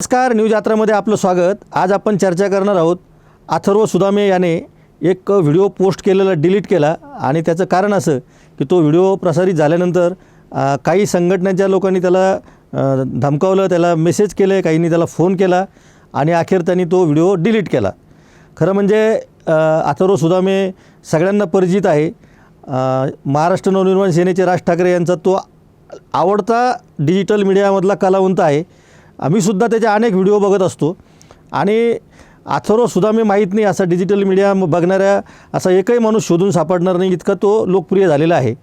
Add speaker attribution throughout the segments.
Speaker 1: नमस्कार न्यूज यात्रामध्ये आपलं स्वागत. आज आपण चर्चा करणार आहोत अथर्व सुदामे याने एक व्हिडिओ पोस्ट केलेला डिलीट केला. आणि त्याचं कारण असं की तो व्हिडिओ प्रसारित झाल्यानंतर काही संघटनांच्या लोकांनी त्याला धमकावलं त्याला मेसेज केले काहींनी त्याला फोन केला आणि अखेर त्यांनी तो व्हिडिओ डिलीट केला. खरं म्हणजे अथर्व सुदामे सगळ्यांना परिचित आहे. महाराष्ट्र नवनिर्माण सेनेचे राज ठाकरे यांचा तो आवडता डिजिटल मीडियामधला कलावंत आहे. आम्हीसुद्धा त्याचे अनेक व्हिडिओ बघत असतो. आणि अथर्व मी माहीत नाही असा डिजिटल मीडिया बघणाऱ्या असा एकही माणूस शोधून सापडणार नाही इतका तो लोकप्रिय झालेला आहे.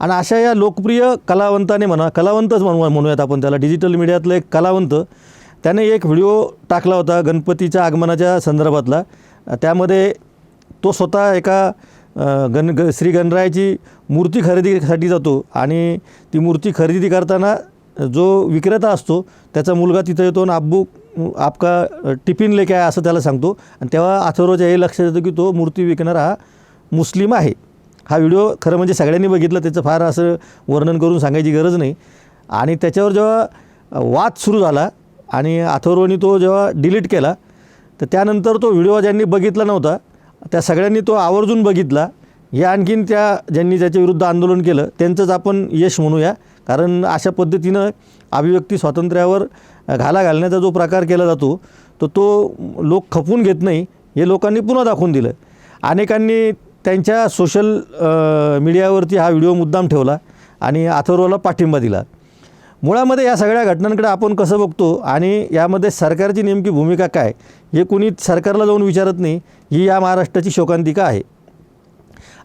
Speaker 1: आणि अशा या लोकप्रिय कलावंताने म्हणा कलावंतच म्हणू म्हणूयात आपण त्याला डिजिटल मीडियातलं एक कलावंत त्याने एक व्हिडिओ टाकला होता गणपतीच्या आगमनाच्या संदर्भातला. त्यामध्ये तो स्वतः एका गण ग श्री गणरायाची मूर्ती खरेदीसाठी जातो आणि ती मूर्ती खरेदी करताना जो विक्रेता असतो त्याचा मुलगा तिथं येतो आणि अब्बू आपका टिफिन लेके आहे असं त्याला सांगतो. आणि तेव्हा अथर्वच्या हे लक्षात येतं की तो मूर्ती विकणारा हा मुस्लिम आहे. हा व्हिडिओ खरं म्हणजे सगळ्यांनी बघितलं त्याचं फार असं वर्णन करून सांगायची गरज नाही. आणि त्याच्यावर जेव्हा वाद सुरू झाला आणि अथर्वनी तो जेव्हा डिलीट केला तर त्यानंतर तो व्हिडिओ ज्यांनी बघितला नव्हता त्या सगळ्यांनी तो आवर्जून बघितला. हे आणखीन त्या ज्यांनी त्याच्या विरुद्ध आंदोलन केलं त्यांचंच आपण यश म्हणूया. कारण अशा पद्धतीनं अभिव्यक्ती स्वातंत्र्यावर घाला घालण्याचा जो प्रकार केला जातो तो तो लोक खपून घेत नाही हे लोकांनी पुन्हा दाखवून दिलं. अनेकांनी त्यांच्या सोशल मीडियावरती हा व्हिडिओ मुद्दाम ठेवला आणि अथर्वला पाठिंबा दिला. मुळामध्ये या सगळ्या घटनांकडे आपण कसं बघतो आणि यामध्ये सरकारची नेमकी भूमिका काय हे कुणी सरकारला जाऊन विचारत नाही ही या महाराष्ट्राची शोकांतिका आहे.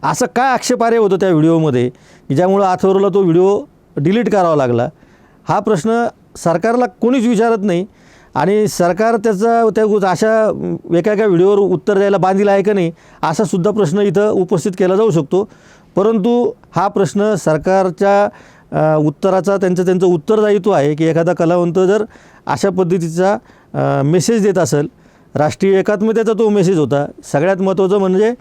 Speaker 1: असं काय आक्षेपार्ह होतं त्या व्हिडिओमध्ये की ज्यामुळं अथर्वला तो व्हिडिओ डिलीट करावा लागला. हा प्रश्न सरकारला कोणीच विचारत नाही आणि सरकार त्याचा त्या अशा एका एका व्हिडिओवर उत्तर द्यायला बांधील आहे का नाही असा सुद्धा प्रश्न इथं उपस्थित केला जाऊ शकतो. परंतु हा प्रश्न सरकारच्या उत्तराचा त्यांचं त्यांचं उत्तरदायित्व आहे की एखादा कलावंत जर अशा पद्धतीचा मेसेज देत असेल राष्ट्रीय एकात्मतेचा तो मेसेज होता. सगळ्यात महत्त्वाचं म्हणजे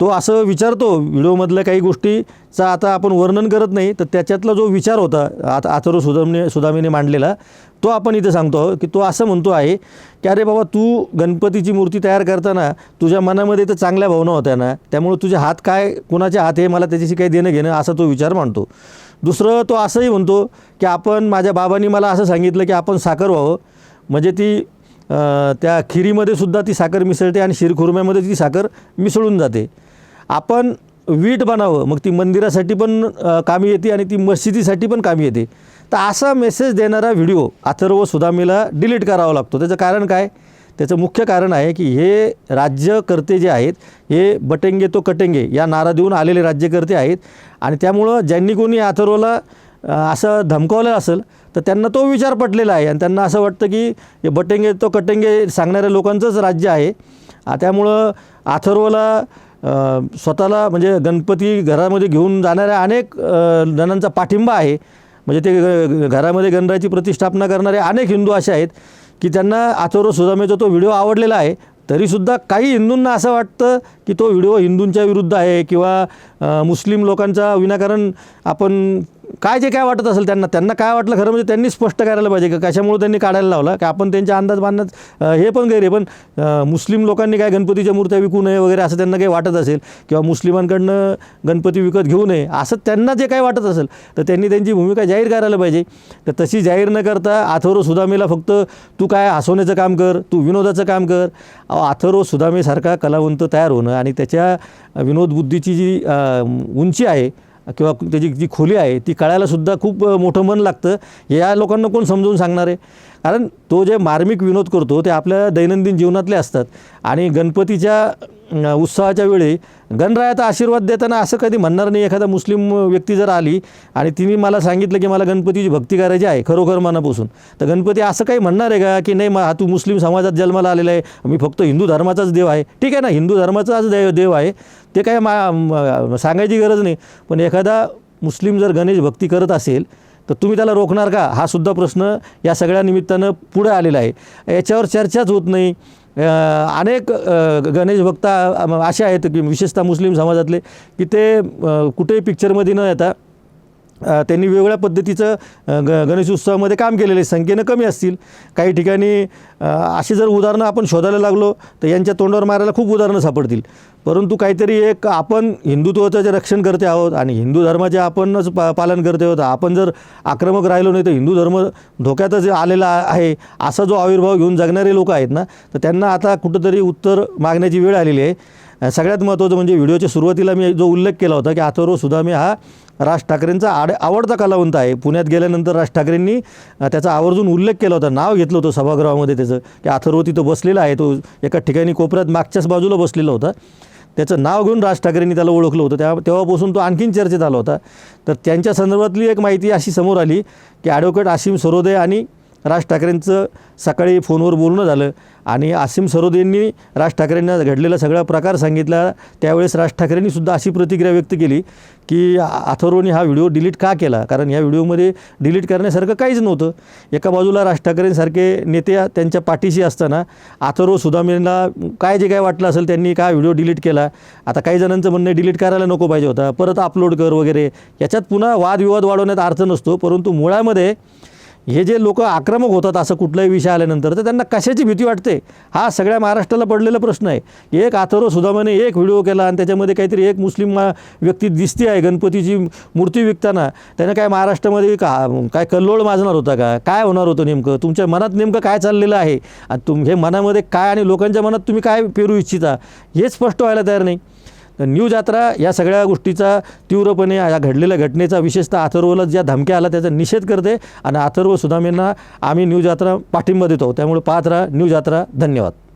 Speaker 1: तो असं विचारतो व्हिडिओमधल्या काही गोष्टीचं आता आपण वर्णन करत नाही तर त्याच्यातला जो विचार होता आता अथर्व सुदामने सुदामीने मांडलेला तो आपण इथं सांगतो आहोत की तो असं म्हणतो आहे की अरे बाबा तू गणपतीची मूर्ती तयार करताना तुझ्या मनामध्ये तर चांगल्या भावना होत्या ना त्यामुळे तुझे हात काय कुणाचे हात आहे मला त्याच्याशी काही देणं घेणं असा तो विचार मांडतो. दुसरं तो असंही म्हणतो की आपण माझ्या बाबांनी मला असं सांगितलं की आपण साखर व्हावं. म्हणजे ती त्या खिरीमध्ये सुद्धा ती साखर मिसळते आणि शिरखुर्म्यामध्ये ती साखर मिसळून जाते. आपण वीट बनावं मग ती मंदिरासाठी पण कामी येते आणि ती मशिदीसाठी पण कामी येते. तर असा मेसेज देणारा व्हिडिओ अथर्व सुदामीला डिलीट करावा लागतो. त्याचं कारण काय? त्याचं मुख्य कारण आहे की हे राज्यकर्ते जे आहेत हे बटेंगे तो कटेंगे या नारा देऊन आलेले राज्यकर्ते आहेत आणि त्यामुळं ज्यांनी कोणी अथर्वला असं धमकावलं असेल तर त्यांना तो विचार पटलेला आहे. आणि त्यांना असं वाटतं की हे बटेंगे तो कटेंगे सांगणाऱ्या लोकांचंच राज्य आहे. त्यामुळं अथर्वला स्वतःला म्हणजे गणपती घरामध्ये घेऊन जाणाऱ्या अनेक जणांचा पाठिंबा आहे. म्हणजे ते घरामध्ये गणरायाची प्रतिष्ठापना करणारे अनेक हिंदू असे आहेत की त्यांना आचोरो सुदामेचा तो व्हिडिओ आवडलेला आहे. तरीसुद्धा काही हिंदूंना असं वाटतं की तो व्हिडिओ हिंदूंच्या विरुद्ध आहे किंवा मुस्लिम लोकांचा विनाकारण आपण काय जे काय वाटत असेल त्यांना त्यांना काय वाटलं खरं म्हणजे त्यांनी स्पष्ट करायला पाहिजे का? कशामुळे त्यांनी काढायला लावला? की आपण त्यांच्या अंदाज बांधण्यात हे पण गैर आहे पण मुस्लिम लोकांनी काय गणपतीच्या मूर्त्या विकू नये वगैरे असं त्यांना काही वाटत असेल किंवा मुस्लिमांकडनं गणपती विकत घेऊ नये असं त्यांना जे काय वाटत असेल तर त्यांनी त्यांची भूमिका जाहीर करायला पाहिजे. तर तशी जाहीर न करता आथरो सुदामेला फक्त तू काय हसवण्याचं काम कर तू विनोदाचं काम कर. अहो, सुदामेसारखा कलावंत तयार होणं आणि त्याच्या विनोदबुद्धीची जी उंची आहे किंवा त्याची जी खोली आहे ती कळायलासुद्धा खूप मोठं मन लागतं. या लोकांना कोण समजून सांगणार आहे? कारण तो जे मार्मिक विनोद करतो ते आपल्या दैनंदिन जीवनातले असतात. आणि गणपतीच्या उत्साहाच्या उत्सवाच्या वेळी गणरायाचा आशीर्वाद देताना असं कधी म्हणणार नाही एखादा मुस्लिम व्यक्ती जर आली आणि तिने मला सांगितलं की मला गणपतीची भक्ती करायची आहे खरोखर मनापासून. तर गणपती असं काही म्हणणार आहे का? की नाही मग हा तू मुस्लिम समाजात जन्माला आलेला आहे मी फक्त हिंदू धर्माचाच देव आहे. ठीक आहे ना हिंदू धर्माचाच देव देव आहे. ते काय मा सांगायची गरज नाही. पण एखादा मुस्लिम जर गणेश भक्ती करत असेल तर तुम्ही त्याला रोखणार का? हा सुद्धा प्रश्न या सगळ्या निमित्तानं पुढे आलेला आहे. याच्यावर चर्चाच होत नाही. अनेक गणेश भक्त असे आहेत की विशेषतः मुस्लिम समाजातले की ते कुठेही पिक्चरमध्ये न येता त्यांनी वेगवेगळ्या पद्धतीचं ग गणेश उत्सवामध्ये काम केलेलं आहे संख्येनं कमी असतील. काही ठिकाणी अशी जर उदाहरणं आपण शोधायला लागलो तर यांच्या तोंडावर मारायला खूप उदाहरणं सापडतील. परंतु काहीतरी एक आपण हिंदुत्वाचं जे रक्षण करते आहोत आणि हिंदू धर्माचे आपणच पा पालन करते आहोत आपण जर आक्रमक राहिलो नाही तर हिंदू धर्म धोक्यातच आलेला आहे असा जो आविर्भाव घेऊन जगणारे लोक आहेत ना तर त्यांना आता कुठंतरी उत्तर मागण्याची वेळ आलेली आहे. सगळ्यात महत्त्वाचं म्हणजे व्हिडिओच्या सुरुवातीला मी जो उल्लेख केला होता की अथर्व सुदामे हा राज ठाकरेंचा आड आवडता कलावंत आहे. पुण्यात गेल्यानंतर राज ठाकरेंनी त्याचा आवर्जून उल्लेख केला होता. नाव घेतलं होतं सभागृहामध्ये त्याचं की अथर्व तिथं बसलेला आहे. तो एका ठिकाणी कोपऱ्यात मागच्याच बाजूला बसलेला होता. त्याचं नाव घेऊन राज ठाकरेंनी त्याला ओळखलं होतं. त्या तेव्हापासून तो आणखीन चर्चेत आला होता. तर त्यांच्या संदर्भातली एक माहिती अशी समोर आली की ॲडव्होकेट आशिम सरोदय आणि राज ठाकरेंचं सकाळी फोनवर बोलणं झालं आणि आसिम सरोदेंनी राज ठाकरेंना घडलेला सगळा प्रकार सांगितला. त्यावेळेस राज ठाकरेंनी सुद्धा अशी प्रतिक्रिया व्यक्त केली की आ- अथर्वनी हा व्हिडिओ डिलीट का केला? कारण या व्हिडिओमध्ये डिलीट करण्यासारखं काहीच नव्हतं. एका बाजूला राज ठाकरेंसारखे नेते त्यांच्या पाठीशी असताना अथर्व सुदामेंना काय जे काय वाटलं असेल त्यांनी काय व्हिडिओ डिलीट केला? आता काही जणांचं म्हणणं डिलीट करायला नको पाहिजे होता. परत अपलोड कर वगैरे. याच्यात पुन्हा वादविवाद वाढवण्यात अर्थ नसतो. परंतु मुळामध्ये हे जे लोक आक्रमक होतात असं कुठलाही विषय आल्यानंतर तर त्यांना कशाची भीती वाटते? हा सगळ्या महाराष्ट्राला पडलेला प्रश्न आहे. एक अथर्व सुदामाने एक व्हिडिओ केला आणि त्याच्यामध्ये काहीतरी एक मुस्लिम व्यक्ती दिसते आहे गणपतीची मूर्ती विकताना. त्यानं काय महाराष्ट्रामध्ये का काय कल्लोळ माजणार होता का? काय होणार होतं नेमकं? तुमच्या मनात नेमकं काय चाललेलं आहे? आणि तुम हे मनामध्ये काय आणि लोकांच्या मनात तुम्ही काय पेरू इच्छिता? हे स्पष्ट व्हायला तयार नाही. न्यू यात्रा या सगळ्या गोष्टीचा तीव्रपणे या घडलेल्या घटनेचा विशेषतः अथर्वला ज्या धमक्या आला त्याचा निषेध करते आणि अथर्व सुदामेंना आम्ही न्यूज यात्रा पाठिंबा देतो. त्यामुळे पाहत राहा न्यूज यात्रा धन्यवाद.